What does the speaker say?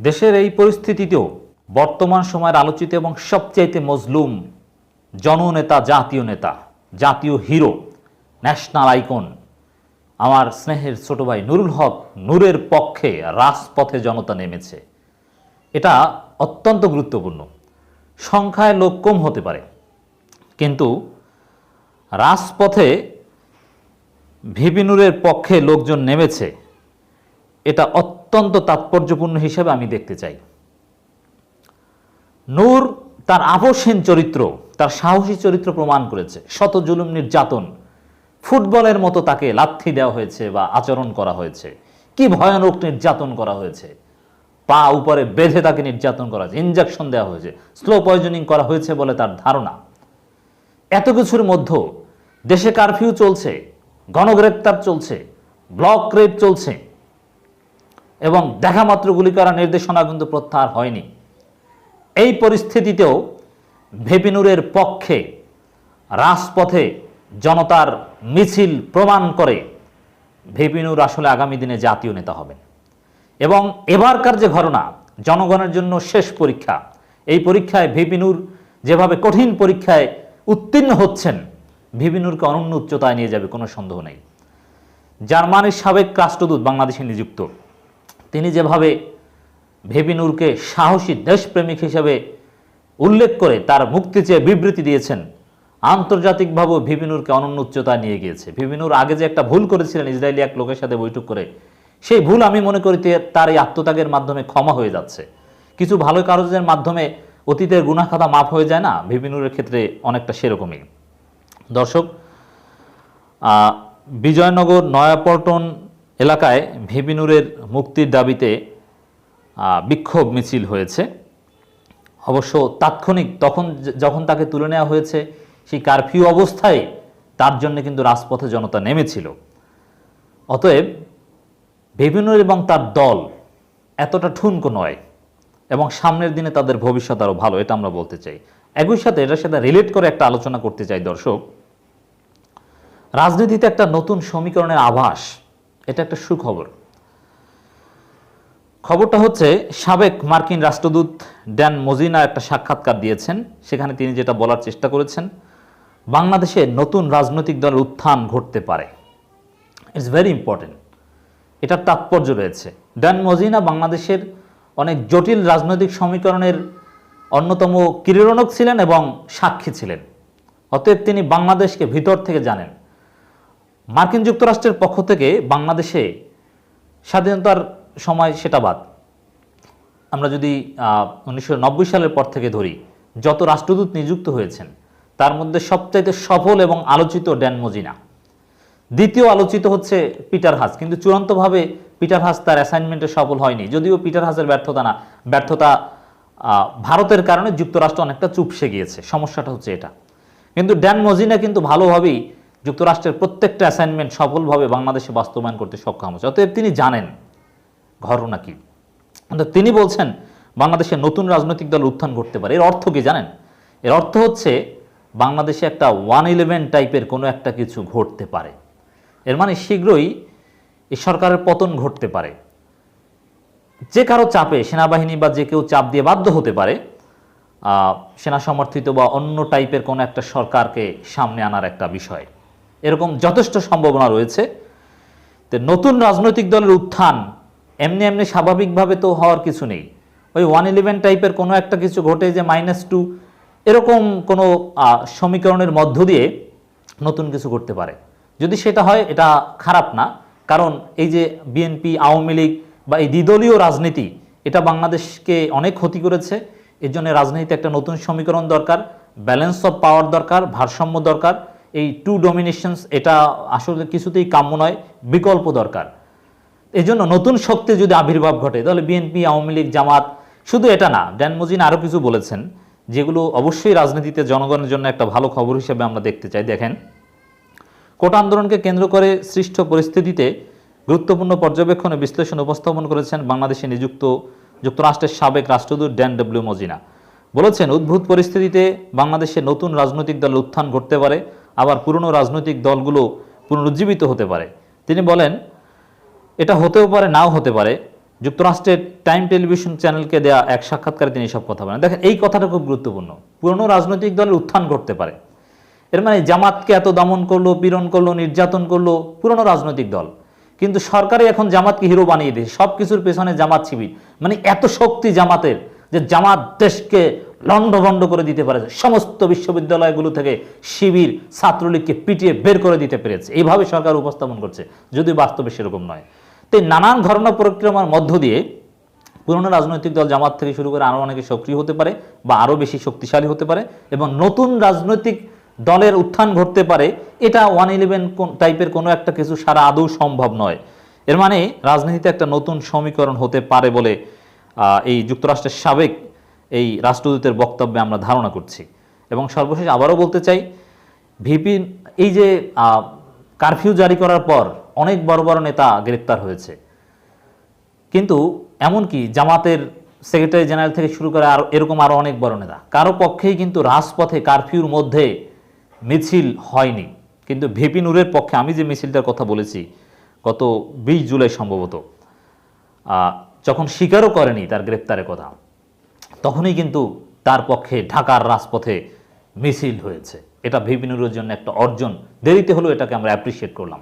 দেশের এই পরিস্থিতিতেও বর্তমান সময়ের আলোচিত এবং সবচাইতে মজলুম জননেতা, জাতীয় নেতা, জাতীয় হিরো ন্যাশনাল আইকন আমার স্নেহের ছোট ভাই নুরুল হক নূরের পক্ষে রাজপথে জনতা নেমেছে। এটা অত্যন্ত গুরুত্বপূর্ণ। সংখ্যায় লোক কম হতে পারে। কিন্তু রাজপথে ভিবিনুরের পক্ষে লোকজন নেমেছে। এটা অত্যন্ত তাৎপর্যপূর্ণ হিসেবে আমি দেখতে চাই। নূর তার আবশ্যহীন চরিত্র, তার সাহসী চরিত্র প্রমাণ করেছে। শত জুলুম নির্যাতন, ফুটবলের মতো তাকে লাথি দেওয়া হয়েছে বা আচরণ করা হয়েছে। কি ভয়ানক নির্যাতন করা হয়েছে। পা উপরে বেঁধে তাকে নির্যাতন করা হয়েছে ইঞ্জেকশন দেওয়া হয়েছে। স্লো পয়জনিং করা হয়েছে বলে তার ধারণা। এত কিছুর মধ্যে দেশে কারফিউ চলছে গণগ্রেপ্তার চলছে ব্লক রেপ চলছে। এবং দেখা মাত্র গুলি করার নির্দেশনা কিন্তু প্রত্যাহার হয়নি। এই পরিস্থিতিতেও ভেপিনুরের পক্ষে রাজপথে জনতার মিছিল প্রমাণ করে ভেপিনুর আসলে আগামী দিনে জাতীয় নেতা হবেন। এবং এবারকার যে ঘটনা, জনগণের জন্য শেষ পরীক্ষা, এই পরীক্ষায় ভেপিনুর যেভাবে কঠিন পরীক্ষায় উত্তীর্ণ হচ্ছেন, ভিপিনুরকে অনন্য উচ্চতায় নিয়ে যাবে কোনো সন্দেহ নেই। জার্মানির সাবেক রাষ্ট্রদূত বাংলাদেশে নিযুক্ত। তিনি যেভাবে ভেবিনুরকে সাহসী দেশপ্রেমিক হিসেবে উল্লেখ করে তার মুক্তি চেয়ে বিবৃতি দিয়েছেন, আন্তর্জাতিকভাবেও ভিবিনুরকে অনন্য উচ্চতায় নিয়ে গিয়েছে। ভিবিনুর আগে যে একটা ভুল করেছিলেন ইসরায়েলি এক লোকের সাথে বৈঠক করে, সেই ভুল আমি মনে করি তার এই আত্মত্যাগের মাধ্যমে ক্ষমা হয়ে যাচ্ছে। কিছু ভালো কারজের মাধ্যমে অতীতের গুণাখাতা মাফ হয়ে যায় না? ভিবিনুরের ক্ষেত্রে অনেকটা সেরকমই। দর্শক বিজয়নগর, নয়াপল্টন এলাকায় ভিবিনুরের মুক্তির দাবিতে বিক্ষোভ মিছিল হয়েছে। অবশ্য তাৎক্ষণিক তখন যখন তাকে তুলে নেওয়া হয়েছে, সেই কারফিউ অবস্থায় তার জন্য কিন্তু রাজপথে জনতা নেমেছিল। অতএব ভিবিনুর এবং তার দল এতটা ঠুনকো নয় এবং সামনের দিনে তাদের ভবিষ্যৎ আরও ভালো, এটা আমরা বলতে চাই। একই সাথে এটার সাথে রিলেট করে একটা আলোচনা করতে চাই দর্শক। রাজনীতিতে একটা নতুন সমীকরণের আভাস এটা একটা সুখবর। খবরটা হচ্ছে, সাবেক মার্কিন রাষ্ট্রদূত ড্যান মজিনা একটা সাক্ষাৎকার দিয়েছেন, সেখানে তিনি যেটা বলার চেষ্টা করেছেন, বাংলাদেশে নতুন রাজনৈতিক দলের উত্থান ঘটতে পারে। ইটস ভেরি ইম্পর্টেন্ট এটার তাৎপর্য রয়েছে। ড্যান মজিনা বাংলাদেশের অনেক জটিল রাজনৈতিক সমীকরণের অন্যতম কিরণক ছিলেন এবং সাক্ষী ছিলেন। অতএব তিনি বাংলাদেশকে ভিতর থেকে জানেন। মার্কিন যুক্তরাষ্ট্রের পক্ষ থেকে বাংলাদেশে স্বাধীনতার সময় সেটা বাদ। আমরা যদি উনিশশো নব্বই সালের পর থেকে ধরি, যত রাষ্ট্রদূত নিযুক্ত হয়েছেন, তার মধ্যে সবচাইতে সফল এবং আলোচিত ড্যান মজিনা। দ্বিতীয় আলোচিত হচ্ছে পিটার হাস কিন্তু চূড়ান্তভাবে পিটার হাস তার অ্যাসাইনমেন্টে সফল হয়নি। যদিও পিটার হাসের ব্যর্থতা না, ব্যর্থতা ভারতের কারণে যুক্তরাষ্ট্র অনেকটা চুপসে গিয়েছে। সমস্যাটা হচ্ছে এটা। কিন্তু ড্যান মজিনা কিন্তু ভালোভাবেই যুক্তরাষ্ট্রের প্রত্যেকটা অ্যাসাইনমেন্ট সফলভাবে বাংলাদেশে বাস্তবায়ন করতে সক্ষম হচ্ছে অতএব তিনি জানেন ঘটনা কি। তিনি বলছেন, বাংলাদেশে নতুন রাজনৈতিক দল উত্থান ঘটতে পারে। এর অর্থ কি জানেন? এর অর্থ হচ্ছে, বাংলাদেশে একটা ওয়ান ইলেভেন টাইপের কোনো একটা কিছু ঘটতে পারে। এর মানে শীঘ্রই এই সরকারের পতন ঘটতে পারে। যে কারও চাপে সেনাবাহিনী বা যে কেউ চাপ দিয়ে বাধ্য হতে পারে সেনা সমর্থিত বা অন্য টাইপের কোনো একটা সরকারকে সামনে আনার একটা বিষয়। এরকম যথেষ্ট সম্ভাবনা রয়েছে। তো নতুন রাজনৈতিক দলের উত্থান এমনি এমনি স্বাভাবিকভাবে তো হওয়ার কিছু নেই। ওই ওয়ান ইলেভেন টাইপের কোনো একটা কিছু ঘটে যে মাইনাস টু, এরকম কোনো সমীকরণের মধ্য দিয়ে নতুন কিছু করতে পারে। যদি সেটা হয়, এটা খারাপ না। কারণ এই যে বিএনপি আওয়ামী লীগ বা এই দ্বিদলীয় রাজনীতি, এটা বাংলাদেশকে অনেক ক্ষতি করেছে। এর জন্য রাজনীতিতে একটা নতুন সমীকরণ দরকার ব্যালেন্স অফ পাওয়ার দরকার, ভারসাম্য দরকার। এই টু ডমিনেশনস এটা আসলে কিছুতেই কাম্য নয়, বিকল্প দরকার। এই জন্য নতুন শক্তি যদি আবির্ভাব ঘটে, তাহলে বিএনপি আওয়ামী লীগ, জামাত, শুধু এটা না ড্যান মজিন আরও কিছু বলেছেন, যেগুলো অবশ্যই রাজনীতিতে জনগণের জন্য একটা ভালো খবর হিসেবে আমরা দেখতে চাই। দেখেন, কোটা আন্দোলনকে কেন্দ্র করে সৃষ্ট পরিস্থিতিতে গুরুত্বপূর্ণ পর্যবেক্ষণ ও বিশ্লেষণ উপস্থাপন করেছেন বাংলাদেশে নিযুক্ত যুক্তরাষ্ট্রের সাবেক রাষ্ট্রদূত ড্যান ডব্লিউ মজিনা বলেছেন, উদ্ভূত পরিস্থিতিতে বাংলাদেশে নতুন রাজনৈতিক দলের উত্থান ঘটতে পারে আবার পুরনো রাজনৈতিক দলগুলো পুনরুজ্জীবিত হতে পারে। তিনি বলেন, এটা হতেও পারে, নাও হতে পারে। যুক্তরাষ্ট্রের টাইম টেলিভিশন চ্যানেলকে দেয়া এক সাক্ষাৎকারে তিনি সব কথা বলেন। দেখেন, এই কথাটা খুব গুরুত্বপূর্ণ। পুরনো রাজনৈতিক দলের উত্থান ঘটতে পারে। এর মানে জামাতকে এত দমন করল, পীড়ন করল, নির্যাতন করল পুরনো রাজনৈতিক দল। কিন্তু সরকারই এখন জামাতকে হিরো বানিয়ে দিয়েছে। সব কিছুর পেছনে জামাত শিবির। মানে এত শক্তি জামাতের যে জামাত দেশকে লণ্ডভণ্ড করে দিতে পারে সমস্ত বিশ্ববিদ্যালয়গুলো থেকে শিবির, ছাত্রলীগকে পিটিয়ে বের করে দিতে পেরেছে। এইভাবে সরকার উপস্থাপন করছে, যদি বাস্তবে সেরকম নয়। তো নানান ঘটনা পরিক্রমার মধ্য দিয়ে পুরনো রাজনৈতিক দল জামাত থেকে শুরু করে আরও অনেকে সক্রিয় হতে পারে বা আরও বেশি শক্তিশালী হতে পারে এবং নতুন রাজনৈতিক দলের উত্থান ঘটতে পারে, এটা ওয়ান ইলেভেন টাইপের কোনো একটা কিছু সারা আদৌ সম্ভব নয়। এর মানে রাজনীতিতে একটা নতুন সমীকরণ হতে পারে বলে এই যুক্তরাষ্ট্রের সাবেক এই রাষ্ট্রদূতের বক্তব্যে আমরা ধারণা করছি। এবং সর্বশেষ আবারও বলতে চাই, ভিপি এই যে কারফিউ জারি করার পর অনেক বড় বড় নেতা গ্রেপ্তার হয়েছে। কিন্তু এমনকি জামাতের সেক্রেটারি জেনারেল থেকে শুরু করে আর, এরকম আরও অনেক বড় নেতা। কারও পক্ষেই কিন্তু রাজপথে কারফিউর মধ্যে মিছিল হয়নি। কিন্তু ভিপি নূরের পক্ষে আমি যে মিছিলটার কথা বলেছি, গত বিশ জুলাই সম্ভবত যখন স্বীকারও করেনি তার গ্রেপ্তারের কথা তখনই কিন্তু তার পক্ষে ঢাকার রাজপথে মিছিল হয়েছে। এটা ভিপিনুরের জন্য একটা অর্জন। দেরিতে হলেও এটাকে আমরা অ্যাপ্রিসিয়েট করলাম।